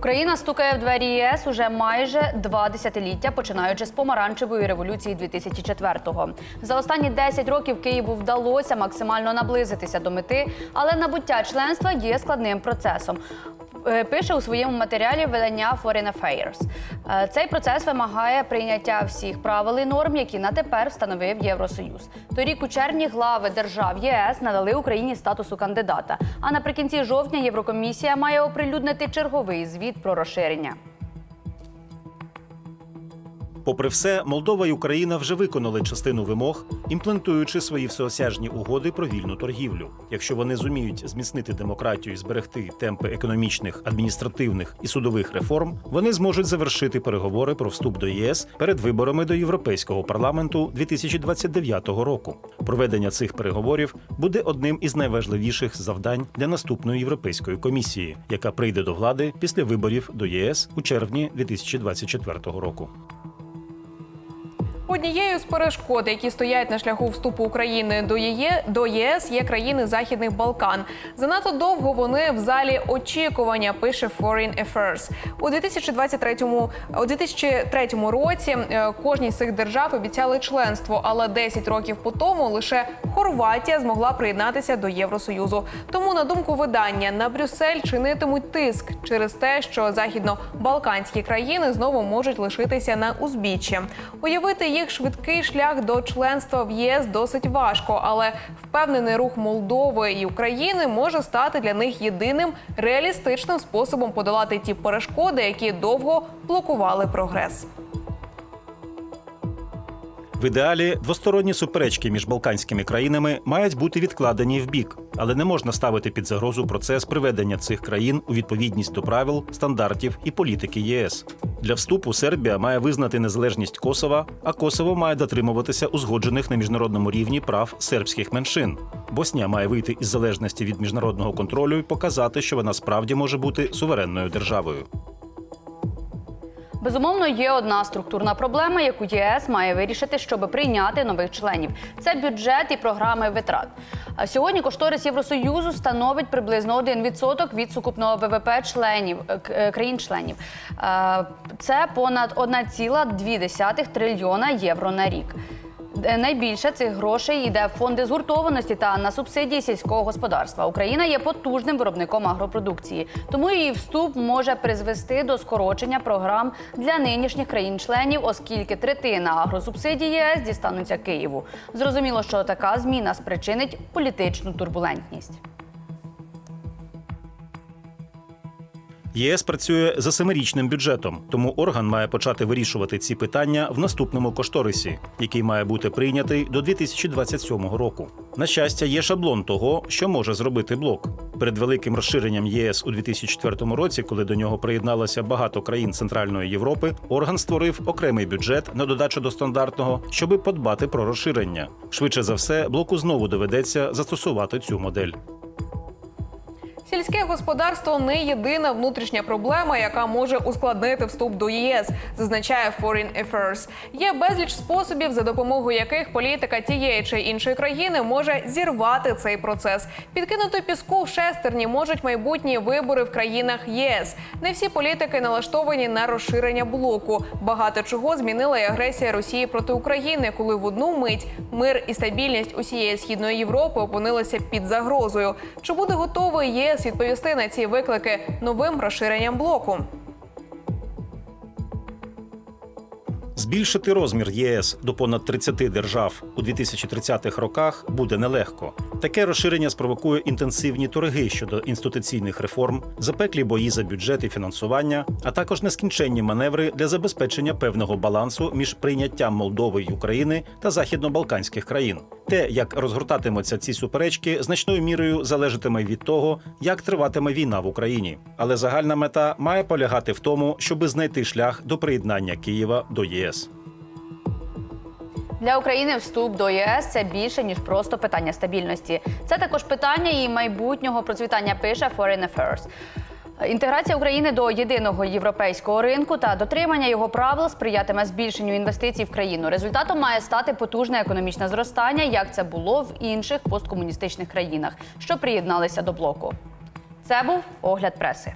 Україна стукає в двері ЄС уже майже два десятиліття, починаючи з помаранчевої революції 2004-го. За останні 10 років Києву вдалося максимально наблизитися до мети, але набуття членства є складним процесом. Е, Пише у своєму матеріалі видання Foreign Affairs. Е, Цей процес вимагає прийняття всіх правил і норм, які на тепер встановив Євросоюз. Торік у червні глави держав ЄС надали Україні статусу кандидата. А наприкінці жовтня Єврокомісія має оприлюднити черговий звіт про розширення. Попри все, Молдова і Україна вже виконали частину вимог, імплементуючи свої всеосяжні угоди про вільну торгівлю. Якщо вони зуміють зміцнити демократію і зберегти темпи економічних, адміністративних і судових реформ, вони зможуть завершити переговори про вступ до ЄС перед виборами до Європейського парламенту 2029 року. Проведення цих переговорів буде одним із найважливіших завдань для наступної європейської комісії, яка прийде до влади після виборів до ЄС у червні 2024 року. Однією з перешкод, які стоять на шляху вступу України до ЄЄ до ЄС, є країни Західних Балкан. Занадто довго вони в залі очікування. Пише Foreign Affairs. у 2023 у 2003 році. е, Кожній з цих держав обіцяли членство, але 10 років по тому лише Хорватія змогла приєднатися до Євросоюзу. Тому, на думку видання, на Брюссель чинитимуть тиск через те, що західно-балканські країни знову можуть лишитися на узбіччі. Уявити їх швидкий шлях до членства в ЄС досить важко, але впевнений рух Молдови і України може стати для них єдиним реалістичним способом подолати ті перешкоди, які довго блокували прогрес. В ідеалі двосторонні суперечки між балканськими країнами мають бути відкладені в бік, але не можна ставити під загрозу процес приведення цих країн у відповідність до правил, стандартів і політики ЄС. Для вступу Сербія має визнати незалежність Косова, а Косово має дотримуватися узгоджених на міжнародному рівні прав сербських меншин. Боснія має вийти із залежності від міжнародного контролю і показати, що вона справді може бути суверенною державою. Безумовно, є одна структурна проблема, яку ЄС має вирішити, щоб прийняти нових членів. Це бюджет і програми витрат. Сьогодні кошторис Євросоюзу становить приблизно 1% від сукупного ВВП членів е, е, країн-членів. Е, Це понад 1,2 трильйона євро на рік. Е, Найбільше цих грошей йде в фонди згуртованості та на субсидії сільського господарства. Україна є потужним виробником агропродукції, тому її вступ може призвести до скорочення програм для нинішніх країн-членів, оскільки третина агросубсидій ЄС дістануться Києву. Зрозуміло, що така зміна спричинить політичну турбулентність. ЄС працює за семирічним бюджетом, тому орган має почати вирішувати ці питання в наступному кошторисі, який має бути прийнятий до 2027 року. На щастя, є шаблон того, що може зробити блок. Перед великим розширенням ЄС у 2004 році, коли до нього приєдналося багато країн Центральної Європи, орган створив окремий бюджет на додачу до стандартного, щоби подбати про розширення. Швидше за все, блоку знову доведеться застосувати цю модель. Сільське господарство не єдина внутрішня проблема, яка може ускладнити вступ до ЄС, зазначає Foreign Affairs. Є безліч способів, за допомогою яких політика тієї чи іншої країни може зірвати цей процес. Підкинути піску в шестерні можуть майбутні вибори в країнах єС. Не всі політики налаштовані на розширення блоку. Багато чого змінила і агресія Росії проти України, коли в одну мить мир і стабільність усієї східної Європи опинилися під загрозою. Чи буде готовий ЄС відповісти на ці виклики новим розширенням блоку? Збільшити розмір ЄС до понад 30 держав у 2030-х роках буде нелегко. Таке розширення спровокує інтенсивні торги щодо інституційних реформ, запеклі бої за бюджет і фінансування, а також нескінченні маневри для забезпечення певного балансу між прийняттям Молдови й України та західно-балканських країн. Те, як розгортатимуться ці суперечки, значною мірою залежатиме від того, як триватиме війна в Україні. Але загальна мета має полягати в тому, щоби знайти шлях до приєднання Києва до ЄС. Для України вступ до ЄС це більше ніж просто питання стабільності. Це також питання і майбутнього процвітання пише Foreign Affairs. Інтеграція України до єдиного європейського ринку та дотримання його правил сприятиме збільшенню інвестицій в країну. Результатом має стати потужне економічне зростання, як це було в інших посткомуністичних країнах, що приєдналися до блоку. Це був огляд преси.